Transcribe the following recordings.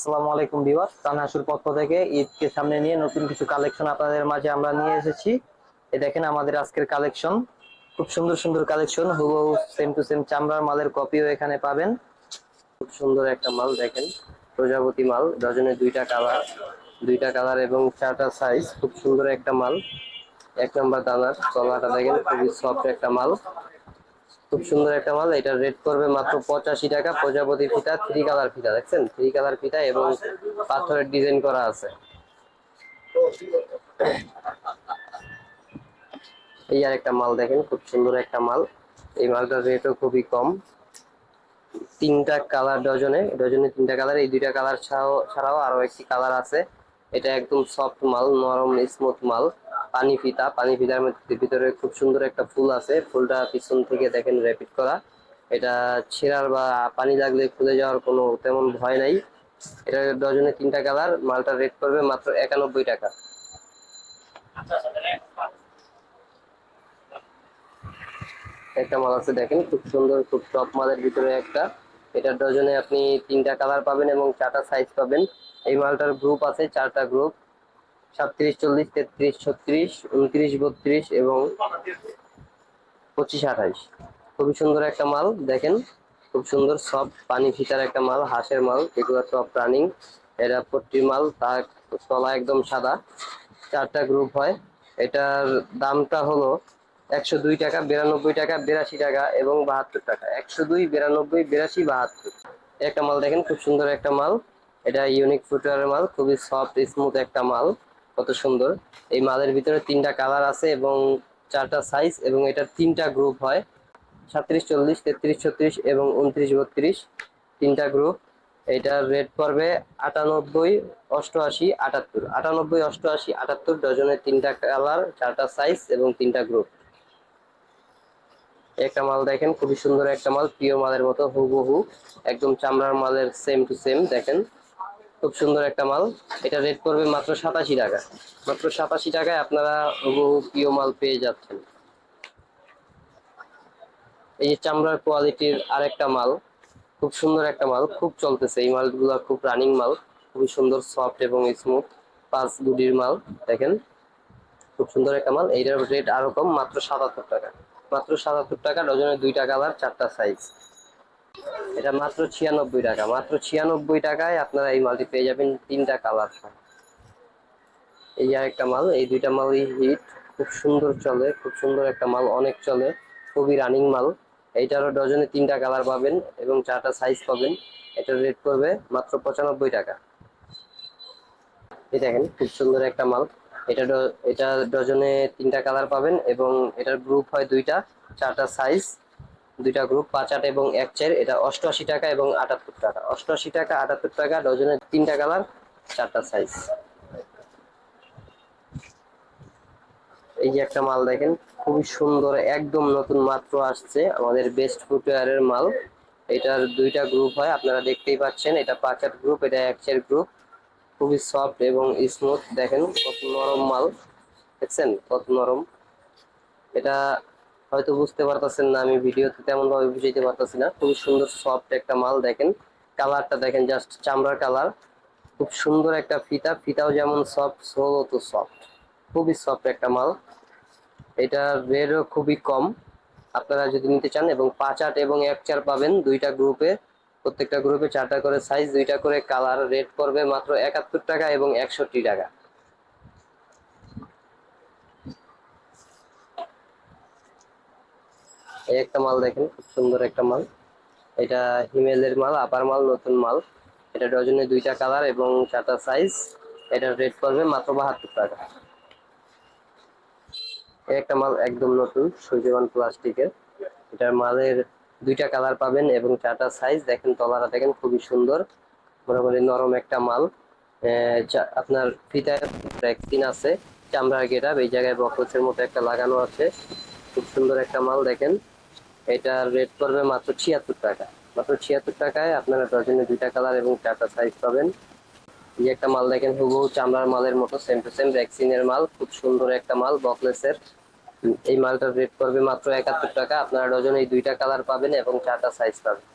আসসালামু আলাইকুম ভিউয়ার্স তানহাসুর পক্ষ থেকে ঈদকে সামনে নিয়ে নতুন কিছু কালেকশন আপনাদের মাঝে আমরা নিয়ে এসেছি। এ দেখেন আমাদের আজকের কালেকশন। খুব সুন্দর সুন্দর কালেকশন, হুবহু সেম টু সেম চামড়ার মালের কপিও এখানে পাবেন। খুব সুন্দর একটা মাল দেখেন, প্রজাপতি মাল, ডজনে দুইটা কালার দুইটা কালার এবং চারটা সাইজ খুব সুন্দর একটা মাল। এক নম্বর দানার, তলাটা দেখেন, খুবই সফট একটা মাল। খুব সুন্দর একটা মাল, এটা রেট করবে মাত্র পঁচাশি টাকা। প্রজাপতি ফিতা থ্রি কালার ফিতা, দেখছেন? থ্রি কালার ফিতা এবং পাথরের ডিজাইন করা আছে। এই আর একটা মাল দেখেন, খুব সুন্দর একটা মাল। এই মালটার রেটও খুবই কম। তিনটা কালার ডজনে ডজনে তিনটা কালার এই দুইটা কালার ছাড়াও ছাড়াও আরও একটি কালার আছে। এটা একদম সফট মাল, নরম স্মুথ মাল। পানি ফিতা, পানি ফিতার মধ্যে ভিতরে খুব সুন্দর একটা ফুল আছে। ফুলটা পিছন থেকে দেখেন র্যাপিড করা। এটা ছেঁড়ার বা পানি লাগলে খুলে যাওয়ার কোনো তেমন ভয় নাই। এটা ডজনে তিনটা কালার মালটা রেট করবে মাত্র একানব্বই টাকা। একটা মাল আছে দেখেন, খুব সুন্দর, খুব টপ মালের ভিতরে একটা। এটা ডজনে আপনি তিনটা কালার পাবেন এবং চারটা সাইজ পাবেন। এই মালটার গ্রুপ আছে, চারটা গ্রুপ সাতত্রিশ, চল্লিশ, তেত্রিশ, ছত্রিশ, উনত্রিশ, বত্রিশ এবং পঁচিশ, আঠাইশ। খুবই সুন্দর একটা মাল, দেখেন। খুব সুন্দর সব পানি ফিটার একটা মাল, হাঁসের মাল, এগুলো সব রানিং এটা পট্টির মাল, তার তলা একদম সাদা। চারটা গ্রুপ হয়। এটার দামটা হলো একশো দুই টাকা, বিরানব্বই টাকা, বিরাশি টাকা এবং বাহাত্তর টাকা। একশো দুই, বিরানব্বই, বিরাশি, বাহাত্তর। একটা মাল দেখেন, খুব সুন্দর একটা মাল। এটা ইউনিক ফুটওয়ারের মাল, খুবই সফট স্মুথ একটা মাল। কত সুন্দর। এই মালের ভিতরে তিনটা কালার আছে এবং চারটা সাইজ এবং এটার তিনটা গ্রুপ হয়। সাতত্রিশ, চল্লিশ, তেত্রিশ, ছত্রিশ এবং উনত্রিশ, বত্রিশ তিনটা গ্রুপ এটার রেট পড়বে আটানব্বই, অষ্টআশি, আটাত্তর। আটানব্বই, অষ্টআশি, আটাত্তর ডজনের তিনটা কালার চারটা সাইজ এবং তিনটা গ্রুপ একটা মাল দেখেন, খুবই সুন্দর একটা মাল প্রিয় মালের মতো হুবহু। একদম চামড়ার মালের সেম টু সেম দেখেন। খুব সুন্দর একটা মাল। এটা রেট করবে মাত্র সাতাশি টাকা। মাত্র সাতাশি টাকায় আপনারা হুবহু প্রিয় মাল পেয়ে যাচ্ছেন। এই যে চামড়ার কোয়ালিটির আরেকটা মাল, খুব সুন্দর একটা মাল, খুব চলতেছে। এই মালগুলো খুব রানিং মাল, খুবই সুন্দর সফট এবং স্মুথ পাঁচ গুডির মাল, দেখেন। খুব সুন্দর একটা মাল। এইটার রেট আরও কম, মাত্র সাতাত্তর টাকা। মাত্র সাতাত্তর টাকা ডজনের দুইটা কালার চারটা সাইজ এটা মাত্র ছিয়ানব্বই টাকা। মাত্র ছিয়ানব্বই টাকায় আপনারা এই মালটি পেয়ে যাবেন তিনটা কালার। এই আর একটা মাল, এই দুইটা মালই হিট। খুব সুন্দর চলে, খুব সুন্দর একটা মাল, অনেক চলে। খুবই রানিং মাল। এইটারও ডজনে তিনটা কালার পাবেন এবং চারটা সাইজ পাবেন। এটার রেট করবে মাত্র পঁচানব্বই টাকা। এই দেখেন, খুব সুন্দর একটা মাল। এটা এটা ডজনে তিনটা কালার পাবেন এবং এটার গ্রুপ হয় দুইটা, চারটা সাইজ দুইটা গ্রুপ পাঁচ, আট এবং এক চার এটা অষ্টআশি টাকা এবং আটাত্তর টাকা। অষ্টআশি টাকা, আটাত্তর টাকা ডজনের তিনটা কালার চারটা সাইজ এই যে একটা মাল দেখেন, খুবই সুন্দর, একদম নতুন মাত্র আসছে, আমাদের বেস্ট ফুটওয়্যারের মাল। এটার দুইটা গ্রুপ হয়, আপনারা দেখতেই পাচ্ছেন, এটা পাঁচ, আট গ্রুপ এটা এক চার গ্রুপ খুবই সফট এবং স্মুথ দেখেন, কত নরম মাল, দেখছেন, কত নরম। এটা হয়তো বুঝতে পারতেছেন না, আমি ভিডিওতে তেমন ভাবে বুঝাইতে পারতেছি না। খুবই সুন্দর সফট একটা মাল দেখেন। কালারটা দেখেন জাস্ট চামড়ার কালার খুব সুন্দর একটা ফিতা, ফিতাও যেমন সফট সোলও তো সফট খুবই সফট একটা মাল। এটার রেটও খুবই কম। আপনারা যদি নিতে চান এবং পাঁচ, আট এবং এক চার পাবেন দুইটা গ্রুপে প্রত্যেকটা গ্রুপে চারটা করে সাইজ দুইটা করে কালার রেট পড়বে মাত্র একাত্তর টাকা এবং একষট্টি টাকা। এই একটা মাল দেখেন, খুব সুন্দর একটা মাল। এটা হিমেলের মাল, আপার মাল, নতুন মাল। এটা ডজনে দুইটা কালার এবং চারটা সাইজ এটার রেট পড়বে মাত্র বাহাত্তর টাকা। এই একটা মাল একদম নতুন, সূর্যবান প্লাস্টিকের। এটার মালের দুইটা কালার পাবেন এবং চারটা সাইজ দেখেন তলাটা দেখেন খুবই সুন্দর, মোটামুটি নরম একটা মাল। আপনার ফিতার ভ্যাকসিন আছে, চামড়ার গেটাপ এই জায়গায় বক্সের মতো একটা লাগানো আছে। খুব সুন্দর একটা মাল দেখেন। এটার রেট পড়বে মাত্র ছিয়াত্তর টাকা। মাত্র ছিয়াত্তর টাকায় আপনারা ডজনে দুইটা কালার এবং চারটা সাইজ পাবেন। এই একটা মাল দেখেন, হুবহু চামড়ার মালের মতো সেম টু সেম ভ্যাকসিনের মাল, খুব সুন্দর একটা মাল বকলেসের এই মালটার রেট পড়বে মাত্র একাত্তর টাকা। আপনারা ডজনে এই দুইটা কালার পাবেন এবং চারটা সাইজ পাবেন।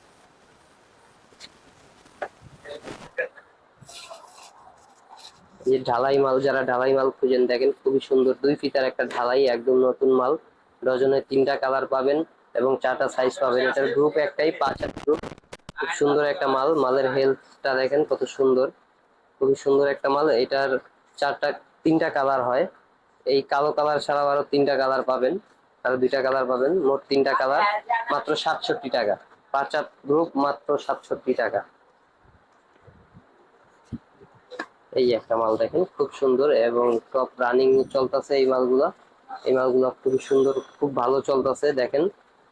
যে ঢালাই মাল, যারা ঢালাই মাল খুঁজেন, দেখেন খুবই সুন্দর। দুই ফিতার একটা ঢালাই, একদম নতুন মাল। ডজনে তিনটা কালার পাবেন। এবং চারটা সাইজ পাবেন। এটার গ্রুপ একটাই পাঁচ গ্রুপ খুব সুন্দর একটা মাল। মালের হেলথটা দেখেন কত সুন্দর। খুবই সুন্দর একটা মাল। এটার চারটা তিনটা কালার হয়। এই কালো কালার ছাড়াও আরও তিনটা কালার পাবেন। আরও দুইটা কালার পাবেন। মোট তিনটা কালার মাত্র সাতষট্টি টাকা। পাঁচ গ্রুপ মাত্র সাতষট্টি টাকা। এই একটা মাল দেখেন খুব সুন্দর এবং টপ রানিং চলতেছে এই মালগুলা। এই মালগুলা খুবই সুন্দর খুব ভালো চলতেছে দেখেন।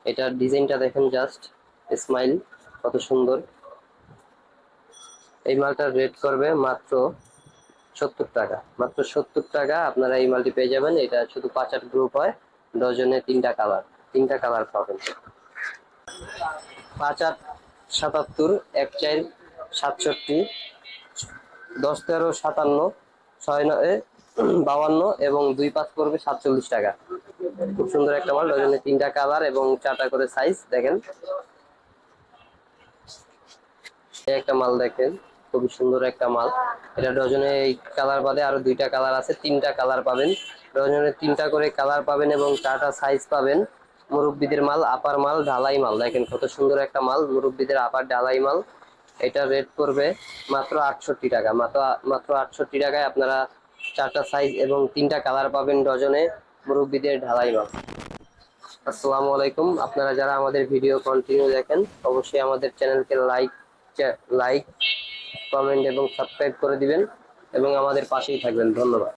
এটার ডিজাইনটা দেখেন জাস্ট স্মাইল কত সুন্দর। এই মালটার রেট করবে মাত্র সত্তর টাকা। মাত্র সত্তর টাকা আপনারা এই মালটি পেয়ে যাবেন। এটা শুধু পাঁচ আট গ্রুপ হয়, ডজনে তিনটা কালার তিনটা কালার পাবেন। পাঁচ আট সাতাত্তর, এক চার সাতষট্টি, দশ তেরো সাতান্ন, ছয় নয় বাউান্ন এবং দুই পাঁচ করবে সাতচল্লিশ টাকা। খুব সুন্দর একটা মাল ডজনে তিনটা কালার এবং চারটা করে সাইজ দেখেন। একটা মাল দেখেন, খুবই সুন্দর একটা মাল। এটা ডজনে কালার বাদে আরও দুইটা কালার আছে, তিনটা কালার পাবেন। ডজনে তিনটা করে কালার পাবেন এবং চারটা সাইজ পাবেন। মুরব্বীদের মাল আপার মাল, ঢালাই মাল। দেখেন কত সুন্দর একটা মাল, মুরব্বীদের আপার ঢালাই মাল। এটা রেট করবে মাত্র আটষট্টি টাকা। মাত্র মাত্র আটষট্টি টাকায় আপনারা চারটা সাইজ এবং তিনটা কালার পাবেন ডজনে। মুরব্বীদের ঢালাই মাল আসসালামু আলাইকুম। আপনারা যারা আমাদের ভিডিও কন্টিনিউ দেখেন, অবশ্যই আমাদের চ্যানেলকে লাইক লাইক কমেন্ট এবং সাবস্ক্রাইব করে দিবেন এবং আমাদের পাশেই থাকবেন। ধন্যবাদ।